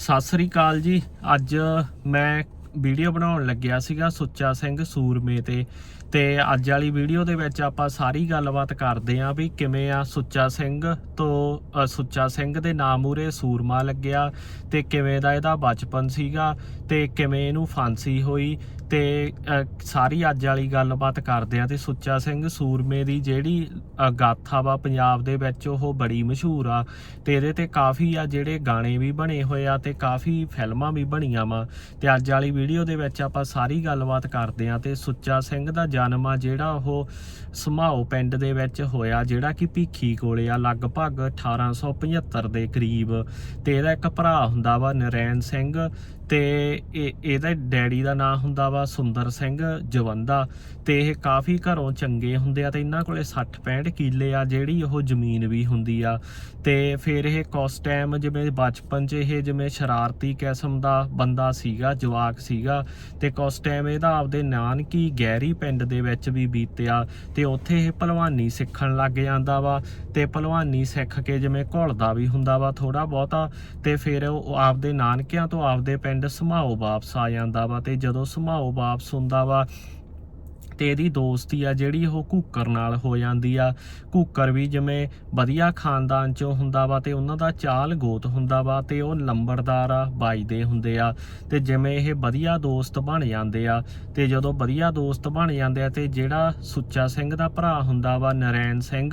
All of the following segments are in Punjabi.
ਸਤਿ ਸ੍ਰੀ ਅਕਾਲ ਜੀ। ਅੱਜ ਮੈਂ ਵੀਡੀਓ ਬਣਾਉਣ ਲੱਗਿਆ ਸੀਗਾ ਸੁੱਚਾ ਸਿੰਘ ਸੂਰਮੇ ਤੇ। ਤੇ ਅੱਜ ਵਾਲੀ ਵੀਡੀਓ ਦੇ ਵਿੱਚ ਆਪਾਂ ਸਾਰੀ ਗੱਲਬਾਤ ਕਰਦੇ ਆਂ ਵੀ ਕਿਵੇਂ ਆ ਸੁੱਚਾ ਸਿੰਘ ਤੋਂ ਸੁੱਚਾ ਸਿੰਘ ਦੇ ਨਾਮ ਉਰੇ ਸੂਰਮਾ ਲੱਗਿਆ ਤੇ ਕਿਵੇਂ ਦਾ ਇਹਦਾ ਬਚਪਨ ਸੀਗਾ ਤੇ ਕਿਵੇਂ ਇਹਨੂੰ ਫਾਂਸੀ ਹੋਈ ਤੇ ਸਾਰੀ ਅੱਜ ਵਾਲੀ ਗੱਲਬਾਤ ਕਰਦੇ ਆ ਤੇ ਸੁੱਚਾ ਸਿੰਘ ਸੂਰਮੇ ਦੀ ਜਿਹੜੀ ਗਾਥਾ ਵਾ ਪੰਜਾਬ ਦੇ ਵਿੱਚ, ਉਹ ਬੜੀ ਮਸ਼ਹੂਰ ਆ। ਤੇ ਇਹਦੇ ਤੇ ਕਾਫੀ ਆ ਜਿਹੜੇ ਗਾਣੇ ਵੀ ਬਣੇ ਹੋਏ ਆ ਤੇ ਕਾਫੀ ਫਿਲਮਾਂ ਵੀ ਬਣੀਆਂ ਵਾ। ਤੇ ਅੱਜ ਵਾਲੀ ਵੀਡੀਓ ਦੇ ਵਿੱਚ ਆਪਾਂ ਸਾਰੀ ਗੱਲਬਾਤ ਕਰਦੇ ਆ ਤੇ ਸੁੱਚਾ ਸਿੰਘ ਦਾ ਜਨਮ ਆ ਜਿਹੜਾ ਉਹ ਸਮਾਓ ਪਿੰਡ ਦੇ ਵਿੱਚ ਹੋਇਆ, ਜਿਹੜਾ ਕਿ ਭੀਖੀ ਕੋਲੇ ਆ, ਲਗਭਗ 1875 ਦੇ ਕਰੀਬ। ਤੇ ਇਹਦਾ ਇੱਕ ਭਰਾ ਹੁੰਦਾ ਵਾ ਨਰੈਣ ਸਿੰਘ ਤੇ ਇਹ, ਇਹਦਾ ਡੈਡੀ ਦਾ ਨਾਮ ਹੁੰਦਾ ਵਾ ਸੁੰਦਰ ਸਿੰਘ ਜਵੰਦਾ ਤੇ ਇਹ ਕਾਫੀ ਘਰੋਂ ਚੰਗੇ ਹੁੰਦੇ ਆ ਤੇ ਇਹਨਾਂ ਕੋਲੇ 60 65 ਕਿੱਲੇ ਆ ਜਿਹੜੀ ਉਹ ਜ਼ਮੀਨ ਵੀ ਹੁੰਦੀ ਆ। ਤੇ ਫਿਰ ਇਹ ਕੁਛ ਟਾਈਮ ਜਿਵੇਂ ਬਚਪਨ 'ਚ ਇਹ ਜਿਵੇਂ ਸ਼ਰਾਰਤੀ ਕਿਸਮ ਦਾ ਬੰਦਾ ਸੀਗਾ, ਜਵਾਕ ਸੀਗਾ ਤੇ ਕੁਛ ਟਾਈਮ ਇਹਦਾ ਆਪਦੇ ਨਾਨਕੀ ਗਹਿਰੀ ਪਿੰਡ ਦੇ ਵਿੱਚ ਵੀ ਬੀਤਿਆ ਤੇ ਉੱਥੇ ਇਹ ਭਲਵਾਨੀ ਸਿੱਖਣ ਲੱਗ ਜਾਂਦਾ ਵਾ ਤੇ ਭਲਵਾਨੀ ਸਿੱਖ ਕੇ ਜਿਵੇਂ ਘੁਲਦਾ ਵੀ ਹੁੰਦਾ ਵਾ ਥੋੜਾ ਬਹੁਤਾ ਤੇ ਫਿਰ ਉਹ ਆਪਦੇ ਨਾਨਕਿਆਂ ਤੋਂ ਆਪਦੇ ਪਿੰਡ ਸਮਾਓ ਵਾਪਸ ਆ ਜਾਂਦਾ ਵਾ ਤੇ ਜਦੋਂ ਸਮਾਓ ਵਾਪਸ ਹੁੰਦਾ ਵਾ ਤੇ ਇਹਦੀ ਦੋਸਤੀ ਆ ਜਿਹੜੀ ਉਹ ਕੂਕਰ ਨਾਲ ਹੋ ਜਾਂਦੀ ਆ। ਕੂਕਰ ਵੀ ਜਿਵੇਂ ਵਧੀਆ ਖਾਨਦਾਨ ਚੋਂ ਹੁੰਦਾ ਵਾ ਤੇ ਉਹਨਾਂ ਦਾ ਚਾਲ ਗੋਤ ਹੁੰਦਾ ਵਾ ਤੇ ਉਹ ਲੰਬੜਦਾਰ ਆ ਬਾਈਦੇ ਹੁੰਦੇ ਆ ਤੇ ਜਿਵੇਂ ਇਹ ਵਧੀਆ ਦੋਸਤ ਬਣ ਜਾਂਦੇ ਆ ਤੇ ਜਦੋਂ ਵਧੀਆ ਦੋਸਤ ਬਣ ਜਾਂਦੇ ਆ ਤੇ ਜਿਹੜਾ ਸੁੱਚਾ ਸਿੰਘ ਦਾ ਭਰਾ ਹੁੰਦਾ ਵਾ ਨਰੈਣ ਸਿੰਘ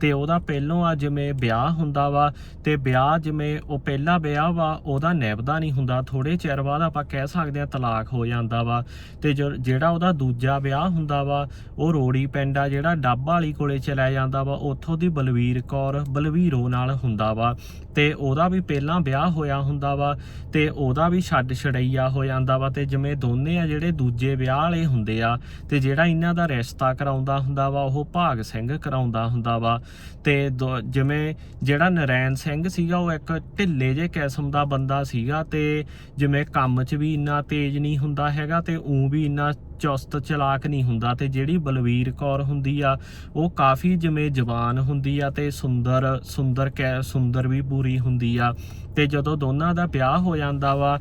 ਤੇ ਉਹਦਾ ਪਹਿਲੋਂ ਆ ਜਿਵੇਂ ਵਿਆਹ ਹੁੰਦਾ ਵਾ ਤੇ ਵਿਆਹ ਜਿਵੇਂ ਉਹ ਪਹਿਲਾ ਵਿਆਹ ਵਾ ਉਹਦਾ ਨਿਭਦਾ ਨਹੀਂ ਹੁੰਦਾ ਥੋੜੇ ਚਿਰ ਬਾਅਦ ਆਪਾਂ ਕਹਿ ਸਕਦੇ ਆ ਤਲਾਕ ਹੋ ਜਾਂਦਾ ਵਾ ਤੇ ਜੋ- ਜਿਹੜਾ ਉਹਦਾ ਦੂਜਾ ਵਿਆਹ ਹੁੰਦਾ ਹੁੰਦਾ ਵਾ, ਉਹ ਰੋੜੀ ਪਿੰਡ ਆ ਜਿਹੜਾ ਡੱਬ ਵਾਲੀ ਕੋਲੇ ਚਲਾ ਜਾਂਦਾ ਵਾ, ਉੱਥੋਂ ਦੀ ਬਲਵੀਰ ਕੌਰ ਬਲਵੀਰੋ ਨਾਲ ਹੁੰਦਾ ਵਾ। ਤੇ ਉਹਦਾ ਵੀ ਪਹਿਲਾਂ ਵਿਆਹ ਹੋਇਆ ਹੁੰਦਾ ਵਾ ਤੇ ਉਹਦਾ ਵੀ ਛੱਡ ਛੜਈਆ ਹੋ ਜਾਂਦਾ ਵਾ ਤੇ ਜਿਵੇਂ ਦੋਨੇ ਆ ਜਿਹੜੇ ਦੂਜੇ ਵਿਆਹ ਵਾਲੇ ਹੁੰਦੇ ਆ ਤੇ ਜਿਹੜਾ ਇਹਨਾਂ ਦਾ ਰਿਸ਼ਤਾ ਕਰਾਉਂਦਾ ਹੁੰਦਾ ਵਾ, ਉਹ ਭਾਗ ਸਿੰਘ ਕਰਾਉਂਦਾ ਹੁੰਦਾ ਵਾ। ਤੇ ਦੋ- ਜਿਵੇਂ ਜਿਹੜਾ ਨਰੈਣ ਸਿੰਘ ਸੀਗਾ, ਉਹ ਇੱਕ ਢਿੱਲੇ ਜੇ ਕਿਸਮ ਦਾ ਬੰਦਾ ਸੀਗਾ ਤੇ ਜਿਵੇਂ ਕੰਮ 'ਚ ਵੀ ਇੰਨਾ ਤੇਜ਼ ਨਹੀਂ ਹੁੰਦਾ ਹੈਗਾ ਤੇ ਉਂ ਵੀ ਇੰਨਾ ਚੁਸਤ ਚਲਾਕ ਨਹੀਂ ਹੁੰਦਾ ਤੇ ਜਿਹੜੀ ਬਲਵੀਰ ਕੌਰ ਹੁੰਦੀ ਆ, ਉਹ ਕਾਫੀ ਜਿਵੇਂ ਜਵਾਨ ਹੁੰਦੀ ਆ ਤੇ ਸੁੰਦਰ ਸੁੰਦਰ ਕੈ, ਸੁੰਦਰ ਵੀ ਪੂਰੀ ਹੁੰਦੀ ਆ। ਤੇ ਜਦੋਂ ਦੋਨਾਂ ਦਾ ਵਿਆਹ ਹੋ ਜਾਂਦਾ ਵਾ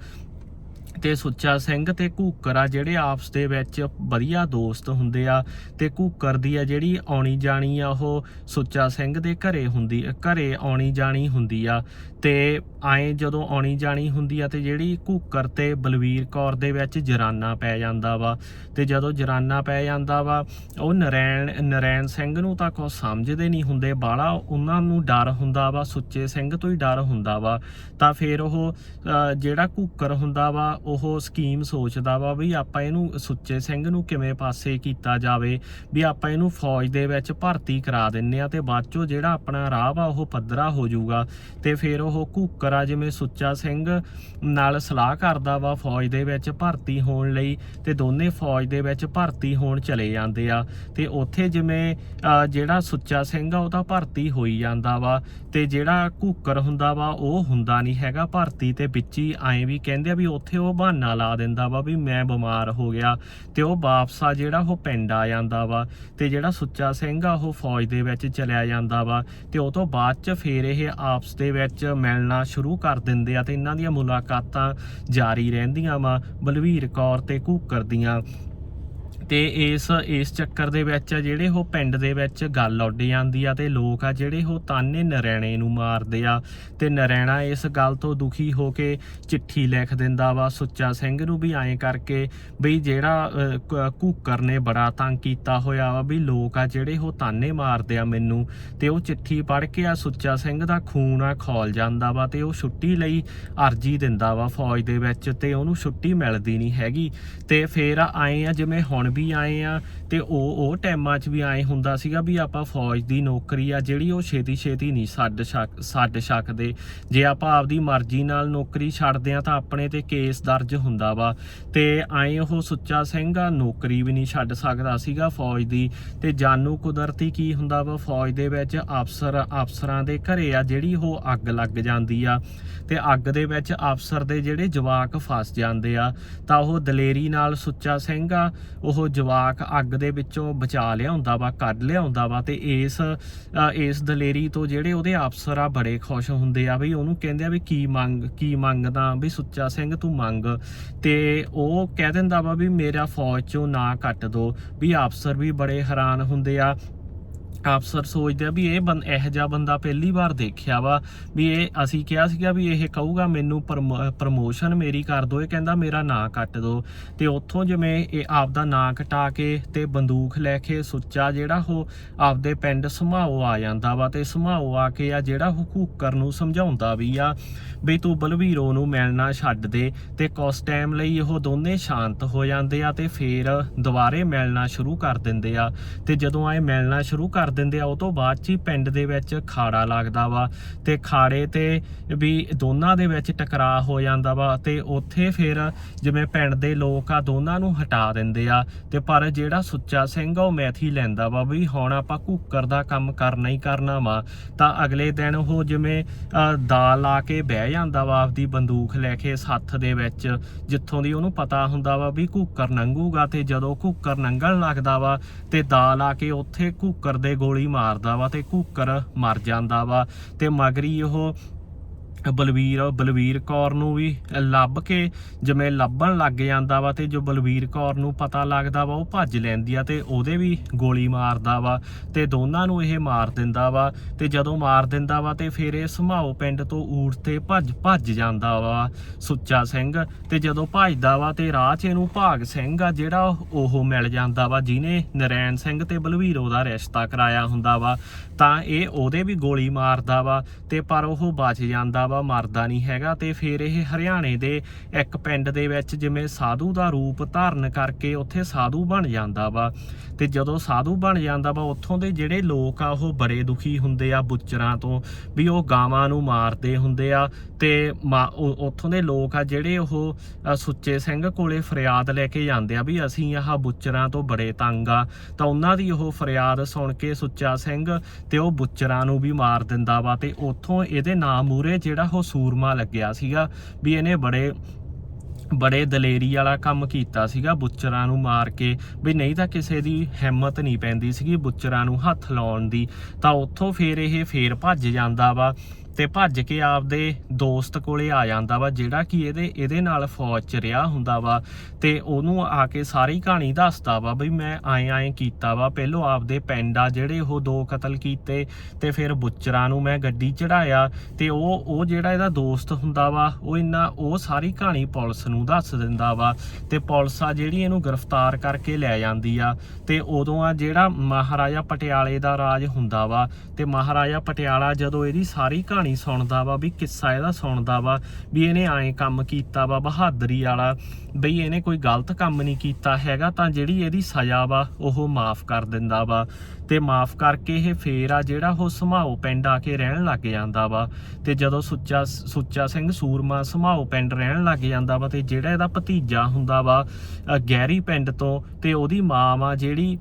ਤੇ ਸੁੱਚਾ ਸਿੰਘ ਤੇ ਘੂਕਰ ਆ, ਜਿਹੜੇ ਆਪਸ ਦੇ ਵਿੱਚ ਵਧੀਆ ਦੋਸਤ ਹੁੰਦੇ ਆ ਤੇ ਘੂਕਰ ਦੀ ਆ ਜਿਹੜੀ ਆਉਣੀ ਜਾਣੀ ਆ, ਉਹ ਸੁੱਚਾ ਸਿੰਘ ਦੇ ਘਰੇ ਹੁੰਦੀ, ਘਰੇ ਆਉਣੀ ਜਾਣੀ ਹੁੰਦੀ ਆ। ਤੇ ਆਏ ਜਦੋਂ ਆਉਣੀ ਜਾਣੀ ਹੁੰਦੀ ਆ ਤੇ ਜਿਹੜੀ ਘੂਕਰ ਤੇ ਬਲਵੀਰ ਕੌਰ ਦੇ ਵਿੱਚ ਜਰਾਨਾ ਪੈ ਜਾਂਦਾ ਵਾ, ਤੇ ਜਦੋਂ ਜਰਾਨਾ ਪੈ ਜਾਂਦਾ ਵਾ, ਉਹ ਨਰੈਣ ਨਰੈਣ ਸਿੰਘ ਨੂੰ ਤਾਂ ਕੁਛ ਸਮਝਦੇ ਨਹੀਂ ਹੁੰਦੇ ਬਾਲਾ ਉਹਨਾਂ ਨੂੰ ਡਰ ਹੁੰਦਾ ਵਾ, ਸੁੱਚੇ ਸਿੰਘ ਤੋਂ ਹੀ ਡਰ ਹੁੰਦਾ ਵਾ। ਤਾਂ ਫਿਰ ਉਹ ਜਿਹੜਾ ਘੂਕਰ ਹੁੰਦਾ ਵਾ ਉਹ ਸਕੀਮ ਸੋਚਦਾ ਵਾ ਵੀ ਆਪਾਂ ਇਹਨੂੰ ਸੁੱਚੇ ਸਿੰਘ ਨੂੰ ਕਿਵੇਂ ਪਾਸੇ ਕੀਤਾ ਜਾਵੇ, ਵੀ ਆਪਾਂ ਇਹਨੂੰ ਫੌਜ ਦੇ ਵਿੱਚ ਭਰਤੀ ਕਰਾ ਦਿੰਨੇ ਆ ਤੇ ਬਾਅਦ ਚੋਂ ਜਿਹੜਾ ਆਪਣਾ ਰਾਹ ਵਾ ਉਹ ਪੱਧਰਾ ਹੋ ਜਾਊਗਾ। ਤੇ ਫਿਰ ਉਹ ਘੂਕਰ ਆ, ਜਿਵੇਂ ਸੁੱਚਾ ਸਿੰਘ ਨਾਲ ਸਲਾਹ ਕਰਦਾ ਵਾ ਫੌਜ ਦੇ ਵਿੱਚ ਭਰਤੀ ਹੋਣ ਲਈ ਤੇ ਦੋਨੇ ਫੌਜ ਦੇ ਵਿੱਚ ਭਰਤੀ ਹੋਣ ਚਲੇ ਜਾਂਦੇ ਆ। ਤੇ ਉੱਥੇ ਜਿਵੇਂ ਜਿਹੜਾ ਸੁੱਚਾ ਸਿੰਘ ਆ ਉਹਦਾ ਭਰਤੀ ਹੋਈ ਜਾਂਦਾ ਵਾ ਤੇ ਜਿਹੜਾ ਘੂਕਰ ਹੁੰਦਾ ਵਾ ਉਹ ਹੁੰਦਾ ਨਹੀਂ ਹੈਗਾ, ਭਰਤੀ ਤੇ ਵਿੱਚ ਹੀ ਐਂ ਵੀ ਕਹਿੰਦੇ ਆ ਵੀ ਉੱਥੇ ਉਹ ਬਹਾਨਾ ਲਾ ਦਿੰਦਾ ਵਾ ਵੀ ਮੈਂ ਬਿਮਾਰ ਹੋ ਗਿਆ ਤੇ ਉਹ ਵਾਪਸ ਆ ਜਿਹੜਾ ਉਹ ਪਿੰਡ ਆ ਜਾਂਦਾ ਵਾ ਤੇ ਜਿਹੜਾ ਸੁੱਚਾ ਸਿੰਘ ਆ ਉਹ ਫੌਜ ਦੇ ਵਿੱਚ ਚਲਿਆ ਜਾਂਦਾ ਵਾ ਤੇ ਉਹ ਤੋਂ ਬਾਅਦ ਚ ਫੇਰ ਇਹ ਆਪਸ ਦੇ ਵਿੱਚ ਮਿਲਣਾ ਸ਼ੁਰੂ ਕਰ ਦਿੰਦੇ ਆ ਤੇ ਇਹਨਾਂ ਦੀਆਂ ਮੁਲਾਕਾਤਾਂ ਜਾਰੀ ਰਹਿੰਦੀਆਂ ਵਾ ਬਲਵੀਰ ਕੌਰ ਤੇ ਕੂਕਰ ਦੀਆਂ। ਤੇ ਇਸ ਇਸ ਚੱਕਰ ਦੇ ਵਿੱਚ ਆ ਜਿਹੜੇ ਉਹ ਪਿੰਡ ਦੇ ਵਿੱਚ ਗੱਲ ਉੱਡ ਜਾਂਦੀ ਆ ਤੇ ਲੋਕ ਆ ਜਿਹੜੇ ਉਹ ਤਾਨੇ ਨਰੈਣੇ ਨੂੰ ਮਾਰਦੇ ਆ ਤੇ ਨਰੈਣਾ ਇਸ ਗੱਲ ਤੋਂ ਦੁਖੀ ਹੋ ਕੇ ਚਿੱਠੀ ਲਿਖ ਦਿੰਦਾ ਵਾ ਸੁੱਚਾ ਸਿੰਘ ਨੂੰ ਵੀ ਐਂ ਕਰਕੇ ਬਈ ਜਿਹੜਾ ਅਹ, ਕ- ਘੂਕਰ ਨੇ ਬੜਾ ਤੰਗ ਕੀਤਾ ਹੋਇਆ ਵਾ ਵੀ ਲੋਕ ਆ ਜਿਹੜੇ ਉਹ ਤਾਨੇ ਮਾਰਦੇ ਆ ਮੈਨੂੰ ਤੇ ਉਹ ਚਿੱਠੀ ਪੜ੍ਹ ਕੇ ਆ ਸੁੱਚਾ ਸਿੰਘ ਦਾ ਖੂਨ ਆ ਖੋਲ ਜਾਂਦਾ ਵਾ ਤੇ ਉਹ ਛੁੱਟੀ ਲਈ ਅਰਜੀ ਦਿੰਦਾ ਵਾ ਫੌਜ ਦੇ ਵਿੱਚ ਤੇ ਉਹਨੂੰ ਛੁੱਟੀ ਮਿਲਦੀ ਨਹੀਂ ਹੈਗੀ ਤੇ ਫੇਰ ਆਏ ਆ ਜਿਵੇਂ ਹੁਣ ਵੀ ਆਏ ਆ ਤੇ ਉਹ ਉਹ ਟਾਈਮਾਂ 'ਚ ਵੀ ਆਏ ਹੁੰਦਾ ਸੀਗਾ ਵੀ ਆਪਾਂ ਫੌਜ ਦੀ ਨੌਕਰੀ ਆ, ਜਿਹੜੀ ਉਹ ਛੇਤੀ ਛੇਤੀ ਨਹੀਂ ਛੱਡ ਛੱਕ, ਛੱਡ ਸਕਦੇ। ਜੇ ਆਪਾਂ ਆਪਦੀ ਮਰਜ਼ੀ ਨਾਲ ਨੌਕਰੀ ਛੱਡਦੇ ਆ ਤਾਂ ਆਪਣੇ ਤੇ ਕੇਸ ਦਰਜ ਹੁੰਦਾ ਵਾ। ਤੇ ਆਏ ਉਹ ਸੁੱਚਾ ਸਿੰਘ ਆ, ਨੌਕਰੀ ਵੀ ਨਹੀਂ ਛੱਡ ਸਕਦਾ ਸੀਗਾ ਫੌਜ ਦੀ। ਤੇ ਜਾਨੂ ਕੁਦਰਤੀ ਕੀ ਹੁੰਦਾ ਵਾ, ਫੌਜ ਦੇ ਵਿੱਚ ਅਫਸਰ, ਅਫਸਰਾਂ ਦੇ ਘਰੇ ਆ, ਜਿਹੜੀ ਉਹ ਅੱਗ ਲੱਗ ਜਾਂਦੀ ਆ। ਤੇ ਅੱਗ ਦੇ ਵਿੱਚ ਅਫਸਰ ਦੇ ਜਿਹੜੇ ਜਵਾਕ ਫਸ ਜਾਂਦੇ ਆ, ਤਾਂ ਉਹ ਦਲੇਰੀ ਨਾਲ ਸੁੱਚਾ ਸਿੰਘ ਆ, ਉਹ ਜਵਾਕ ਅੱਗ ਦੇ ਵਿੱਚੋਂ ਬਚਾ ਲਿਆਉਂਦਾ ਵਾ, ਕੱਢ ਲਿਆਉਂਦਾ ਵਾ ਤੇ ਇਸ ਇਸ ਦਲੇਰੀ ਤੋਂ ਜਿਹੜੇ ਉਹਦੇ ਅਫਸਰ ਆ ਬੜੇ ਖੁਸ਼ ਹੁੰਦੇ ਆ ਵੀ ਉਹਨੂੰ ਕਹਿੰਦੇ ਆ ਵੀ ਕੀ ਮੰਗ, ਕੀ ਮੰਗਦਾ, ਵੀ ਸੁੱਚਾ ਸਿੰਘ ਤੂੰ ਮੰਗ। ਤੇ ਉਹ ਕਹਿ ਦਿੰਦਾ ਵਾ ਵੀ ਮੇਰਾ ਫੌਜ ਚੋਂ ਨਾ ਕੱਟ ਦੋ, ਵੀ ਅਫਸਰ ਵੀ ਬੜੇ ਹੈਰਾਨ ਹੁੰਦੇ ਆ ਅਫਸਰ ਸੋਚਦੇ ਆ ਵੀ ਇਹ ਬੰ, ਇਹ ਜਿਹਾ ਬੰਦਾ ਪਹਿਲੀ ਵਾਰ ਦੇਖਿਆ ਵਾ, ਵੀ ਇਹ, ਅਸੀਂ ਕਿਹਾ ਸੀਗਾ ਵੀ ਇਹ ਕਹੂਗਾ ਮੈਨੂੰ ਪ੍ਰਮੋਸ਼ਨ ਮੇਰੀ ਕਰ ਦੋ ਇਹ ਕਹਿੰਦਾ ਮੇਰਾ ਨਾਂ ਕੱਟ ਦੋ ਤੇ ਉੱਥੋਂ ਜਿਵੇਂ ਇਹ ਆਪਦਾ ਨਾਂ ਕਟਾ ਕੇ ਤੇ ਬੰਦੂਕ ਲੈ ਕੇ ਸੁੱਚਾ ਜਿਹੜਾ ਉਹ ਆਪਦੇ ਪਿੰਡ ਸਮਾਓ ਆ ਜਾਂਦਾ ਵਾ ਤੇ ਸਮਾਓ ਆ ਕੇ ਆ ਜਿਹੜਾ ਹਕੂਕਰ ਨੂੰ ਸਮਝਾਉਂਦਾ ਵੀ ਆ, ਵੀ ਤੂੰ ਬਲਵੀਰੋ ਨੂੰ ਮਿਲਣਾ ਛੱਡ ਦੇ ਤੇ ਕੁਝ ਟਾਈਮ ਲਈ ਉਹ ਦੋਨੇ ਸ਼ਾਂਤ ਹੋ ਜਾਂਦੇ ਆ ਤੇ ਫੇਰ ਦੁਬਾਰੇ ਮਿਲਣਾ ਸ਼ੁਰੂ ਕਰ ਦਿੰਦੇ ਆ। ਤੇ ਜਦੋਂ ਇਹ ਮਿਲਣਾ ਸ਼ੁਰੂ ਕਰ ਦਿੰਦੇ ਆ, ਉਹ ਤੋਂ ਬਾਅਦ ਚ ਹੀ ਪਿੰਡ ਦੇ ਵਿੱਚ ਖਾੜਾ ਲੱਗਦਾ ਵਾ ਤੇ ਖਾੜੇ ਤੇ ਵੀ ਦੋਨਾਂ ਦੇ ਵਿੱਚ ਟਕਰਾਅ ਹੋ ਜਾਂਦਾ ਵਾ ਤੇ ਉੱਥੇ ਫਿਰ ਜਿਵੇਂ ਪਿੰਡ ਦੇ ਲੋਕ ਆ, ਦੋਨਾਂ ਨੂੰ ਹਟਾ ਦਿੰਦੇ ਆ ਤੇ ਪਰ ਜਿਹੜਾ ਸੁੱਚਾ ਸਿੰਘ ਆ, ਉਹ ਮੈਥੀ ਲੈਂਦਾ ਵਾ ਵੀ ਹੁਣ ਆਪਾਂ ਕੁੱਕਰ ਦਾ ਕੰਮ ਕਰਨਾ ਹੀ ਕਰਨਾ ਵਾ, ਤਾਂ ਅਗਲੇ ਦਿਨ ਉਹ ਜਿਵੇਂ ਦਾਲ ਲਾ ਕੇ ਬਹਿ ਜਾਂਦਾ ਵਾ ਆਪਦੀ ਬੰਦੂਕ ਲੈ ਕੇ ਸੱਥ ਦੇ ਵਿੱਚ, ਜਿੱਥੋਂ ਦੀ ਉਹਨੂੰ ਪਤਾ ਹੁੰਦਾ ਵਾ ਵੀ ਕੁੱਕਰ ਨੰਗੂਗਾ ਤੇ ਜਦੋਂ ਕੁੱਕਰ ਨੰਗਣ ਲੱਗਦਾ ਵਾ ਤੇ ਦਾਲ ਆ ਕੇ ਉੱਥੇ ਕੁੱਕਰ ਦੇ ਗੋਲੀ ਮਾਰਦਾ ਵਾ ਤੇ ਕੁੱਕਰ ਮਰ ਜਾਂਦਾ ਵਾ ਤੇ ਮਗਰੀ ਉਹ ਬਲਵੀਰ ਬਲਵੀਰ ਕੌਰ ਨੂੰ ਵੀ ਲੱਭ ਕੇ ਜਿਵੇਂ ਲੱਭਣ ਲੱਗ ਜਾਂਦਾ ਵਾ ਤੇ ਜੋ ਬਲਵੀਰ ਕੌਰ ਨੂੰ ਪਤਾ ਲੱਗਦਾ ਵਾ, ਉਹ ਭੱਜ ਲੈਂਦੀ ਆ ਤੇ ਉਹਦੇ ਵੀ ਗੋਲੀ ਮਾਰਦਾ ਵਾ ਤੇ ਦੋਨਾਂ ਨੂੰ ਇਹ ਮਾਰ ਦਿੰਦਾ ਵਾ ਤੇ ਜਦੋਂ ਮਾਰ ਦਿੰਦਾ ਵਾ ਤੇ ਫਿਰ ਇਹ ਸਮਾਓ ਪਿੰਡ ਤੋਂ ਊਠ ਤੇ ਭੱਜ ਭੱਜ ਜਾਂਦਾ ਵਾ ਸੁੱਚਾ ਸਿੰਘ ਤੇ ਜਦੋਂ ਭੱਜਦਾ ਵਾ ਤੇ ਰਾਹ 'ਚ ਇਹਨੂੰ ਭਾਗ ਸਿੰਘ ਆ ਜਿਹੜਾ ਉਹ ਮਿਲ ਜਾਂਦਾ ਵਾ, ਜਿਹਨੇ ਨਰੈਣ ਸਿੰਘ ਤੇ ਬਲਵੀਰੋ ਉਹਦਾ ਰਿਸ਼ਤਾ ਕਰਾਇਆ ਹੁੰਦਾ ਵਾ, ਤਾਂ ਇਹ ਉਹਦੇ ਵੀ ਗੋਲੀ ਮਾਰਦਾ ਵਾ ਤੇ ਪਰ ਉਹ ਬਚ ਜਾਂਦਾ ਵਾ ਮਰਦਾ ਨਹੀਂ ਹੈਗਾ ਤੇ ਫਿਰ ਇਹ ਹਰਿਆਣੇ ਦੇ ਇੱਕ ਪਿੰਡ ਦੇ ਵਿੱਚ ਜਿਵੇਂ ਸਾਧੂ ਦਾ ਰੂਪ ਧਾਰਨ ਕਰਕੇ ਉੱਥੇ ਸਾਧੂ ਬਣ ਜਾਂਦਾ ਵਾ। ਤੇ ਜਦੋਂ ਸਾਧੂ ਬਣ ਜਾਂਦਾ ਵਾ, ਉੱਥੋਂ ਦੇ ਜਿਹੜੇ ਲੋਕ ਆ, ਉਹ ਬੜੇ ਦੁਖੀ ਹੁੰਦੇ ਆ ਬੁੱਚਰਾਂ ਤੋਂ ਵੀ ਉਹ ਗਾਵਾਂ ਨੂੰ ਮਾਰਦੇ ਹੁੰਦੇ ਆ। ਤੇ ਉੱਥੋਂ ਦੇ ਲੋਕ ਆ ਜਿਹੜੇ ਉਹ ਸੁੱਚੇ ਸਿੰਘ ਕੋਲੇ ਫਰਿਆਦ ਲੈ ਕੇ ਜਾਂਦੇ ਆ ਵੀ ਅਸੀਂ ਆਹ ਬੁੱਚਰਾਂ ਤੋਂ ਬੜੇ ਤੰਗ ਆ। ਤਾਂ ਉਹਨਾਂ ਦੀ ਉਹ ਫਰਿਆਦ ਸੁਣ ਕੇ ਸੁੱਚਾ ਸਿੰਘ ਤੇ ਉਹ ਬੁੱਚਰਾਂ ਨੂੰ ਵੀ ਮਾਰ ਦਿੰਦਾ ਵਾ ਤੇ ਉੱਥੋਂ ਇਹਦੇ ਨਾਂ ਮੂਰੇ ਜਿਹੜੇ ਜਿਹੜਾ ਉਹ ਸੂਰਮਾ ਲੱਗਿਆ ਸੀਗਾ ਵੀ ਇਹਨੇ ਬੜੇ ਬੜੇ ਦਲੇਰੀ ਵਾਲਾ ਕੰਮ ਕੀਤਾ ਸੀਗਾ ਬੁੱਚਰਾਂ ਨੂੰ ਮਾਰ ਕੇ, ਵੀ ਨਹੀਂ ਤਾਂ ਕਿਸੇ ਦੀ ਹਿੰਮਤ ਨਹੀਂ ਪੈਂਦੀ ਸੀਗੀ ਬੁੱਚਰਾਂ ਨੂੰ ਹੱਥ ਲਾਉਣ ਦੀ। ਤਾਂ ਉੱਥੋਂ ਫੇਰ ਇਹ ਫੇਰ ਭੱਜ ਜਾਂਦਾ ਵਾ। ਤੇ ਭੱਜ ਕੇ ਆਪਦੇ ਦੋਸਤ ਕੋਲੇ ਆ ਜਾਂਦਾ ਵਾ, ਜਿਹੜਾ ਕਿ ਇਹਦੇ ਇਹਦੇ ਨਾਲ ਫੌਜ ਚ ਰਿਹਾ ਹੁੰਦਾ ਵਾ। ਤੇ ਉਹਨੂੰ ਆ ਕੇ ਸਾਰੀ ਕਹਾਣੀ ਦੱਸਦਾ ਵਾ ਬਈ ਮੈਂ ਆਏ ਆਏ ਕੀਤਾ ਵਾ। ਪਹਿਲੋਂ ਆਪਦੇ ਪਿੰਡ ਆ ਜਿਹੜੇ ਉਹ ਦੋ ਕਤਲ ਕੀਤੇ ਤੇ ਫਿਰ ਬੁੱਚਰਾਂ ਨੂੰ ਮੈਂ ਗੱਡੀ ਚੜਾਇਆ ਤੇ ਉਹ ਉਹ ਜਿਹੜਾ ਇਹਦਾ ਦੋਸਤ ਹੁੰਦਾ ਵਾ, ਉਹ ਇੰਨਾ, ਉਹ ਸਾਰੀ ਕਹਾਣੀ ਪੁਲਿਸ ਨੂੰ ਦੱਸ ਦਿੰਦਾ ਵਾ। ਤੇ ਪੁਲਿਸ ਆ ਜਿਹੜੀ ਇਹਨੂੰ ਗ੍ਰਿਫਤਾਰ ਕਰਕੇ ਲੈ ਜਾਂਦੀ ਆ। ਤੇ ਉਦੋਂ ਆ ਜਿਹੜਾ ਮਹਾਰਾਜਾ ਪਟਿਆਲੇ ਦਾ ਰਾਜ ਹੁੰਦਾ ਵਾ, ਤੇ ਮਹਾਰਾਜਾ ਪਟਿਆਲਾ ਜਦੋਂ ਇਹਦੀ ਸਾਰੀ ਕਹਾਣੀ ਸੁਣਦਾ ਵਾ ਵੀ ਕਿੱਸਾ ਇਹਦਾ ਸੁਣਦਾ ਵਾ ਵੀ ਇਹਨੇ ਐਂ ਕੰਮ ਕੀਤਾ ਵਾ ਬਹਾਦਰੀ ਵਾਲਾ ਬਈ ਇਹਨੇ ਕੋਈ ਗਲਤ ਕੰਮ ਨਹੀਂ ਕੀਤਾ ਹੈਗਾ ਤਾਂ ਜਿਹੜੀ ਇਹਦੀ ਸਜ਼ਾ ਵਾ ਉਹ ਮਾਫ ਕਰ ਦਿੰਦਾ ਵਾ। ਤੇ ਮਾਫ ਕਰਕੇ ਇਹ ਫੇਰ ਆ ਜਿਹੜਾ ਉਹ ਸਮਾਓ ਪਿੰਡ ਆ ਕੇ ਰਹਿਣ ਲੱਗ ਜਾਂਦਾ ਵਾ। ਤੇ ਜਦੋਂ ਸੁੱਚਾ ਸੁੱਚਾ ਸਿੰਘ ਸੂਰਮਾ ਸਮਾਓ ਪਿੰਡ ਰਹਿਣ ਲੱਗ ਜਾਂਦਾ ਵਾ ਤੇ ਜਿਹੜਾ ਇਹਦਾ ਭਤੀਜਾ ਹੁੰਦਾ ਵਾ ਅ, ਗਹਿਰੀ ਪਿੰਡ ਤੋਂ ਤੇ ਉਹਦੀ ਮਾਂ ਵਾ ਜਿਹੜੀ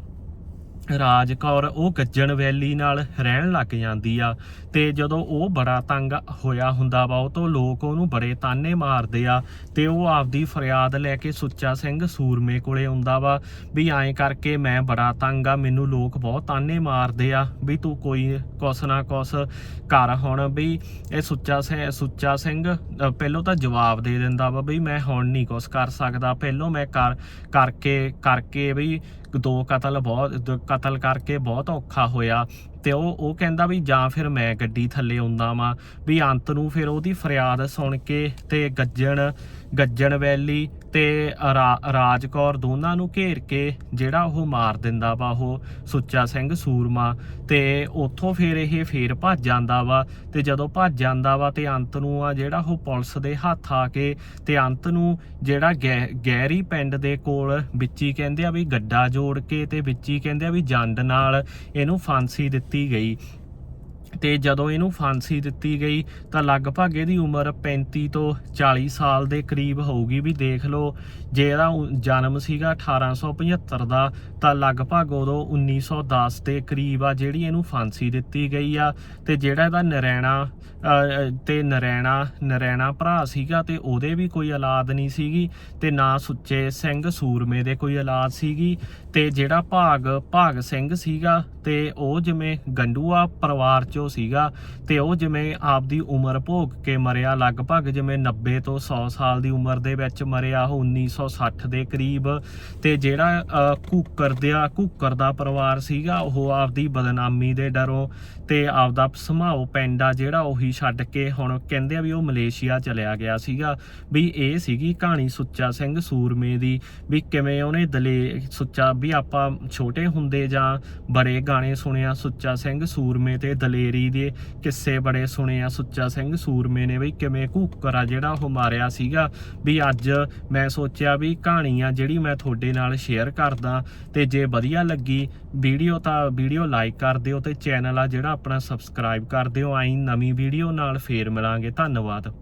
ਰਾਜ ਕੌਰ ਉਹ ਗੱਜਣ ਵੈਲੀ ਨਾਲ ਰਹਿਣ ਲੱਗ ਜਾਂਦੀ ਆ ਤੇ ਜਦੋਂ ਉਹ ਬੜਾ ਤੰਗ ਹੋਇਆ ਹੁੰਦਾ ਵਾ ਉਹ ਤੋਂ ਲੋਕ ਉਹਨੂੰ ਬੜੇ ਤਾਨੇ ਮਾਰਦੇ ਆ ਤੇ ਉਹ ਆਪਦੀ ਫਰਿਆਦ ਲੈ ਕੇ ਸੁੱਚਾ ਸਿੰਘ ਸੂਰਮੇ ਕੋਲੇ ਆਉਂਦਾ ਵਾ ਵੀ ਐਂ ਕਰਕੇ ਮੈਂ ਬੜਾ ਤੰਗ ਆ ਮੈਨੂੰ ਲੋਕ ਬਹੁਤ ਤਾਨੇ ਮਾਰਦੇ ਆ ਵੀ ਤੂੰ ਕੋਈ ਕੁਛ ਨਾ ਕੁਛ ਕਰ ਹੁਣ ਵੀ ਇਹ ਸੁੱਚਾ ਸਿੰਘ ਸੁੱਚਾ ਸਿੰਘ ਅ, ਪਹਿਲੋਂ ਤਾਂ ਜਵਾਬ ਦੇ ਦਿੰਦਾ ਵਾ ਵੀ ਮੈਂ ਹੁਣ ਨਹੀਂ ਕੁਛ ਕਰ ਸਕਦਾ ਪਹਿਲੋਂ ਮੈਂ ਕਰ ਕਰਕੇ ਕਰਕੇ ਵੀ ਦੋ ਕਤਲ ਬਹੁਤ, ਦ- ਕਤਲ ਕਰਕੇ ਬਹੁਤ ਔਖਾ ਹੋਇਆ। ਤੇ ਉਹ ਉਹ ਕਹਿੰਦਾ ਵੀ ਜਾਂ ਫਿਰ ਮੈਂ ਗੱਡੀ ਥੱਲੇ ਆਉਂਦਾ ਵਾਂ। ਵੀ ਅੰਤ ਨੂੰ ਫਿਰ ਉਹਦੀ ਫਰਿਆਦ ਸੁਣ ਕੇ ਤੇ ਗੱਜਣ ਗੱਜਣ ਵੈਲੀ ਤੇ ਰਾ- ਰਾਜਕੌਰ ਦੋਨਾਂ ਨੂੰ ਘੇਰ ਕੇ ਜਿਹੜਾ ਉਹ ਮਾਰ ਦਿੰਦਾ ਵਾ, ਉਹ ਸੁੱਚਾ ਸਿੰਘ ਸੂਰਮਾ ਤੇ ਉੱਥੋਂ ਫਿਰ ਇਹ ਫੇਰ ਭੱਜ ਜਾਂਦਾ ਵਾ ਤੇ ਜਦੋਂ ਭੱਜ ਜਾਂਦਾ ਵਾ ਤੇ ਅੰਤ ਨੂੰ ਆ ਜਿਹੜਾ ਉਹ ਪੁਲਿਸ ਦੇ ਹੱਥ ਆ ਕੇ ਤੇ ਅੰਤ ਨੂੰ ਜਿਹੜਾ ਗਹਿ- ਗਹਿਰੀ ਪਿੰਡ ਦੇ ਕੋਲ ਵਿੱਚ ਹੀ ਕਹਿੰਦੇ ਆ ਵੀ ਗੱਡਾ ਜੋੜ ਕੇ ਤੇ ਵਿੱਚ ਹੀ ਕਹਿੰਦੇ ਆ ਵੀ ਜੰਡ ਨਾਲ ਇਹਨੂੰ ਫਾਂਸੀ ਦਿੱਤੀ ਗਈ। ਤੇ ਜਦੋਂ ਇਹਨੂੰ ਫਾਂਸੀ ਦਿੱਤੀ ਗਈ ਤਾਂ ਲਗਭਗ ਇਹਦੀ ਉਮਰ 35 ਤੋਂ 40 ਸਾਲ ਦੇ ਕਰੀਬ ਹੋਊਗੀ। ਵੀ ਦੇਖ ਲਓ ਜੇ ਇਹਦਾ ਉ- ਜਨਮ ਸੀਗਾ 1875 ਦਾ ਤਾਂ ਲਗਭਗ ਉਦੋਂ 1910 ਦੇ ਕਰੀਬ ਆ ਜਿਹੜੀ ਇਹਨੂੰ ਫਾਂਸੀ ਦਿੱਤੀ ਗਈ ਆ। ਤੇ ਜਿਹੜਾ ਇਹਦਾ ਨਰੈਣਾ ਅ, ਤੇ ਨਰੈਣਾ ਨਰੈਣਾ ਭਰਾ ਸੀਗਾ ਤੇ ਉਹਦੇ ਵੀ ਕੋਈ ਔਲਾਦ ਨਹੀਂ ਸੀਗੀ ਤੇ ਨਾ ਸੁੱਚੇ ਸਿੰਘ ਸੂਰਮੇ ਦੇ ਕੋਈ ਔਲਾਦ ਸੀਗੀ। ਤੇ ਜਿਹੜਾ ਭਾਗ ਭਾਗ ਸਿੰਘ ਸੀਗਾ ਤੇ ਉਹ ਜਿਵੇਂ ਗੰਡੂਆ ਪਰਿਵਾਰ ਚੋਂ ਸੀਗਾ ਤੇ ਉਹ ਜਿਵੇਂ ਆਪਦੀ ਉਮਰ ਭੋਗ ਕੇ ਮਰਿਆ ਲਗਭਗ ਜਿਵੇਂ 90 ਤੋਂ 100 ਸਾਲ ਦੀ ਉਮਰ ਦੇ ਵਿੱਚ ਮਰਿਆ ਉਹ 1960 ਦੇ ਕਰੀਬ। ਤੇ ਜਿਹੜਾ ਅ, ਕੂਕਰ ਦਾ ਕੂਕਰ ਦਾ ਪਰਿਵਾਰ ਸੀਗਾ ਉਹ ਆਪਦੀ ਬਦਨਾਮੀ ਦੇ ਡਰੋਂ ਤੇ ਆਪਦਾ ਸਮਾਓ ਪਿੰਡ ਆ ਜਿਹੜਾ ਉਹੀ ਛੱਡ ਕੇ ਹੁਣ ਕਹਿੰਦੇ ਆ ਵੀ ਉਹ ਮਲੇਸ਼ੀਆ ਚਲਿਆ ਗਿਆ ਸੀਗਾ। ਵੀ ਇਹ ਸੀਗੀ ਕਹਾਣੀ ਸੁੱਚਾ ਸਿੰਘ ਸੂਰਮੇ ਦੀ ਵੀ ਕਿਵੇਂ ਉਹਨੇ ਦਲੇ ਸੁੱਚਾ ਵੀ ਆਪਾਂ ਛੋਟੇ ਹੁੰਦੇ ਜਾਂ ਬੜੇ ਗਾਣੇ ਸੁਣਿਆ ਸੁੱਚਾ ਸਿੰਘ, ਸੂਰਮੇ ਤੇ ਦਲੇਰੀ ਦੇ ਕਿੱਸੇ ਬੜੇ ਸੁਣੇ ਆ ਸੁੱਚਾ ਸਿੰਘ, ਸੂਰਮੇ ਨੇ ਵੀ ਕਿਵੇਂ ਘੂਕਰ ਆ ਜਿਹੜਾ ਉਹ ਮਾਰਿਆ ਸੀਗਾ। ਵੀ ਅੱਜ ਮੈਂ ਸੋਚਿਆ ਵੀ ਕਹਾਣੀ ਆ ਜਿਹੜੀ ਮੈਂ ਤੁਹਾਡੇ ਨਾਲ ਸ਼ੇਅਰ ਕਰਦਾ ਤੇ ਜੇ ਵਧੀਆ ਲੱਗੀ, ਵੀਡੀਓ ਤਾਂ ਵੀਡੀਓ ਲਾਈਕ ਕਰ ਦਿਓ ਤੇ ਚੈਨਲ ਆ ਜਿਹੜਾ ਆਪਣਾ ਸਬਸਕ੍ਰਾਈਬ ਕਰ ਦਿਓ। ਆਈ ਨਵੀਂ ਵੀਡੀਓ ਨਾਲ ਫੇਰ ਮਿਲਾਂਗੇ। ਧੰਨਵਾਦ।